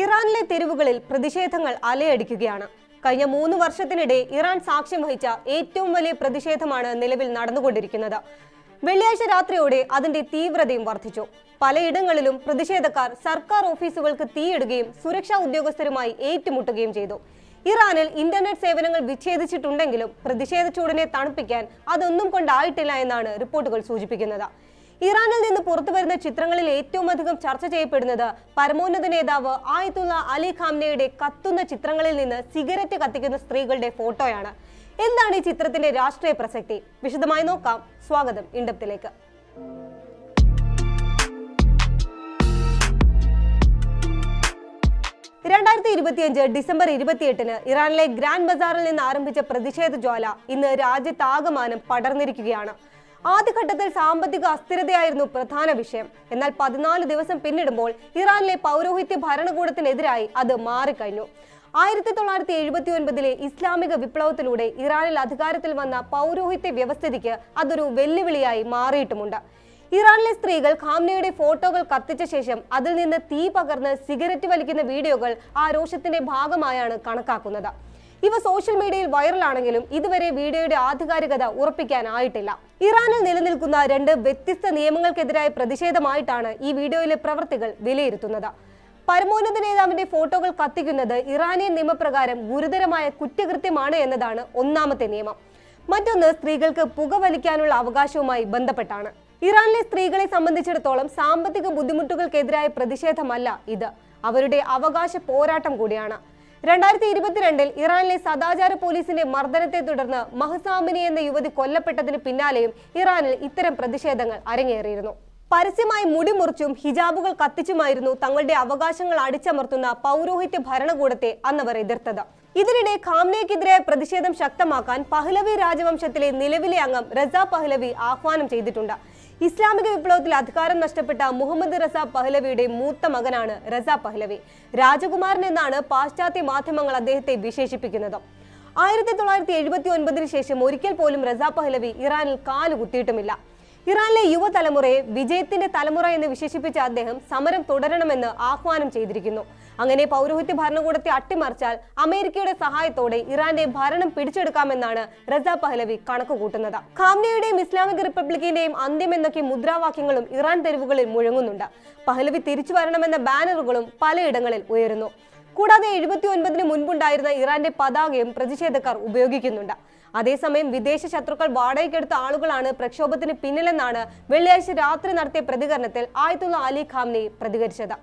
ഇറാനിലെ തെരുവുകളിൽ പ്രതിഷേധങ്ങൾ അലയടിക്കുകയാണ്. കഴിഞ്ഞ മൂന്ന് വർഷത്തിനിടെ ഇറാൻ സാക്ഷ്യം വഹിച്ച ഏറ്റവും വലിയ പ്രതിഷേധമാണ് നിലവിൽ നടന്നുകൊണ്ടിരിക്കുന്നത്. വെള്ളിയാഴ്ച രാത്രിയോടെ അതിന്റെ തീവ്രതയും വർദ്ധിച്ചു. പലയിടങ്ങളിലും പ്രതിഷേധക്കാർ സർക്കാർ ഓഫീസുകൾക്ക് തീയിടുകയും സുരക്ഷാ ഉദ്യോഗസ്ഥരുമായി ഏറ്റുമുട്ടുകയും ചെയ്തു. ഇറാനിൽ ഇന്റർനെറ്റ് സേവനങ്ങൾ വിച്ഛേദിച്ചിട്ടുണ്ടെങ്കിലും പ്രതിഷേധ ചൂടിനെ തണുപ്പിക്കാൻ അതൊന്നും കൊണ്ടായിട്ടില്ല എന്നാണ് റിപ്പോർട്ടുകൾ സൂചിപ്പിക്കുന്നത്. ഇറാനിൽ നിന്ന് പുറത്തുവരുന്ന ചിത്രങ്ങളിൽ ഏറ്റവും അധികം ചർച്ച ചെയ്യപ്പെടുന്നത് പരമോന്നത നേതാവ് ആയത്തുള്ള അലി ഖാംനയുടെ കത്തുന്ന ചിത്രങ്ങളിൽ നിന്ന് സിഗരറ്റ് കത്തിക്കുന്ന സ്ത്രീകളുടെ ഫോട്ടോയാണ്. എന്താണ് ഈ ചിത്രത്തിന്റെ രാഷ്ട്രീയ പ്രസക്തി? വിശദമായി നോക്കാം. സ്വാഗതം ഇണ്ടത്തിലേക്ക് രണ്ടായിരത്തി ഇരുപത്തിയഞ്ച് ഡിസംബർ ഇരുപത്തിയെട്ടിന് ഇറാനിലെ ഗ്രാൻഡ് ബസാറിൽ നിന്ന് ആരംഭിച്ച പ്രതിഷേധ ജ്വാല ഇന്ന് രാജ്യത്താകമാനം പടർന്നിരിക്കുകയാണ്. ആദ്യഘട്ടത്തിൽ സാമ്പത്തിക അസ്ഥിരതയായിരുന്നു പ്രധാന വിഷയം. എന്നാൽ പതിനാല് ദിവസം പിന്നിടുമ്പോൾ ഇറാനിലെ പൗരോഹിത്യ ഭരണകൂടത്തിനെതിരായി അത് മാറിക്കഴിഞ്ഞു. ആയിരത്തി തൊള്ളായിരത്തി എഴുപത്തി ഒൻപതിലെ ഇസ്ലാമിക വിപ്ലവത്തിലൂടെ ഇറാനിൽ അധികാരത്തിൽ വന്ന പൗരോഹിത്യ വ്യവസ്ഥിതിക്ക് അതൊരു വെല്ലുവിളിയായി മാറിയിട്ടുമുണ്ട്. ഇറാനിലെ സ്ത്രീകൾ ഖാംനയുടെ ഫോട്ടോകൾ കത്തിച്ച ശേഷം അതിൽ നിന്ന് തീ പകർന്ന് സിഗരറ്റ് വലിക്കുന്ന വീഡിയോകൾ ആ രോഷത്തിന്റെ ഭാഗമായാണ് കണക്കാക്കുന്നത്. ഇവ സോഷ്യൽ മീഡിയയിൽ വൈറലാണെങ്കിലും ഇതുവരെ വീഡിയോയുടെ ആധികാരികത ഉറപ്പിക്കാനായിട്ടില്ല. ഇറാനിൽ നിലനിൽക്കുന്ന രണ്ട് വ്യത്യസ്ത നിയമങ്ങൾക്കെതിരായ പ്രതിഷേധമായിട്ടാണ് ഈ വീഡിയോയിലെ പ്രവർത്തികൾ വിലയിരുത്തുന്നത്. പരമോന്നത നേതാവിന്റെ ഫോട്ടോകൾ കത്തിക്കുന്നത് ഇറാനിയൻ നിയമപ്രകാരം ഗുരുതരമായ കുറ്റകൃത്യമാണ് എന്നതാണ് ഒന്നാമത്തെ നിയമം. മറ്റൊന്ന് സ്ത്രീകൾക്ക് പുകവലിക്കാനുള്ള അവകാശവുമായി ബന്ധപ്പെട്ടാണ്. ഇറാനിലെ സ്ത്രീകളെ സംബന്ധിച്ചിടത്തോളം സാമ്പത്തിക ബുദ്ധിമുട്ടുകൾക്കെതിരായ പ്രതിഷേധമല്ല ഇത്. അവരുടെ അവകാശ പോരാട്ടം കൂടിയാണ്. രണ്ടായിരത്തി ഇരുപത്തിരണ്ടിൽ ഇറാനിലെ സദാചാര പോലീസിന്റെ മർദ്ദനത്തെ തുടർന്ന് മഹസാമിനി എന്ന യുവതി കൊല്ലപ്പെട്ടതിന് പിന്നാലെയും ഇറാനിൽ ഇത്തരം പ്രതിഷേധങ്ങൾ അരങ്ങേറിയിരുന്നു. പരസ്യമായി മുടി മുറിച്ചും ഹിജാബുകൾ കത്തിച്ചുമായിരുന്നു തങ്ങളുടെ അവകാശങ്ങൾ അടിച്ചമർത്തുന്ന പൗരോഹിത്യ ഭരണകൂടത്തെ അന്നവർ എതിർത്തത്. ഇതിനിടെ ഖാംനയ്ക്കെതിരായ പ്രതിഷേധം ശക്തമാക്കാൻ പഹ്ലവി രാജവംശത്തിലെ നിലവിലെ അംഗം റസ പഹ്ലവി ആഹ്വാനം ചെയ്തിട്ടുണ്ട്. ഇസ്ലാമിക വിപ്ലവത്തിൽ അധികാരം നഷ്ടപ്പെട്ട മുഹമ്മദ് റസ പഹ്ലവിയുടെ മൂത്ത മകനാണ് റസ പഹ്ലവി. രാജകുമാരൻ എന്നാണ് പാശ്ചാത്യ മാധ്യമങ്ങൾ അദ്ദേഹത്തെ വിശേഷിപ്പിക്കുന്നത്. ആയിരത്തി തൊള്ളായിരത്തി എഴുപത്തി ഒൻപതിന് ശേഷം ഒരിക്കൽ പോലും റസ പഹ്ലവി ഇറാനിൽ കാലുകുത്തിയിട്ടുമില്ല. ഇറാനിലെ യുവതലമുറയെ വിജയത്തിന്റെ തലമുറ എന്ന് വിശേഷിപ്പിച്ച അദ്ദേഹം സമരം തുടരണമെന്ന് ആഹ്വാനം ചെയ്തിരിക്കുന്നു. അങ്ങനെ പൗരോഹിത്യ ഭരണകൂടത്തെ അട്ടിമറിച്ചാൽ അമേരിക്കയുടെ സഹായത്തോടെ ഇറാന്റെ ഭരണം പിടിച്ചെടുക്കാമെന്നാണ് റസ പഹ്ലവി കണക്കുകൂട്ടുന്നത്. ഖാംനയുടെയും ഇസ്ലാമിക് റിപ്പബ്ലിക്കിന്റെയും അന്ത്യം എന്നൊക്കെ മുദ്രാവാക്യങ്ങളും ഇറാൻ തെരുവുകളിൽ മുഴങ്ങുന്നുണ്ട്. പഹ്ലവി തിരിച്ചു വരണമെന്ന ബാനറുകളും പലയിടങ്ങളിൽ ഉയരുന്നു. കൂടാതെ എഴുപത്തി ഒൻപതിന് മുൻപുണ്ടായിരുന്ന ഇറാന്റെ പതാകയും പ്രതിഷേധക്കാർ ഉപയോഗിക്കുന്നുണ്ട്. അതേസമയം വിദേശ ശത്രുക്കൾ വാടകയ്ക്കെടുത്ത ആളുകളാണ് പ്രക്ഷോഭത്തിന് പിന്നിലെന്നാണ് വെള്ളിയാഴ്ച രാത്രി നടത്തിയ പ്രതികരണത്തിൽ ആയത്തുള്ള അലി ഖാംനെ പ്രതികരിച്ചത്.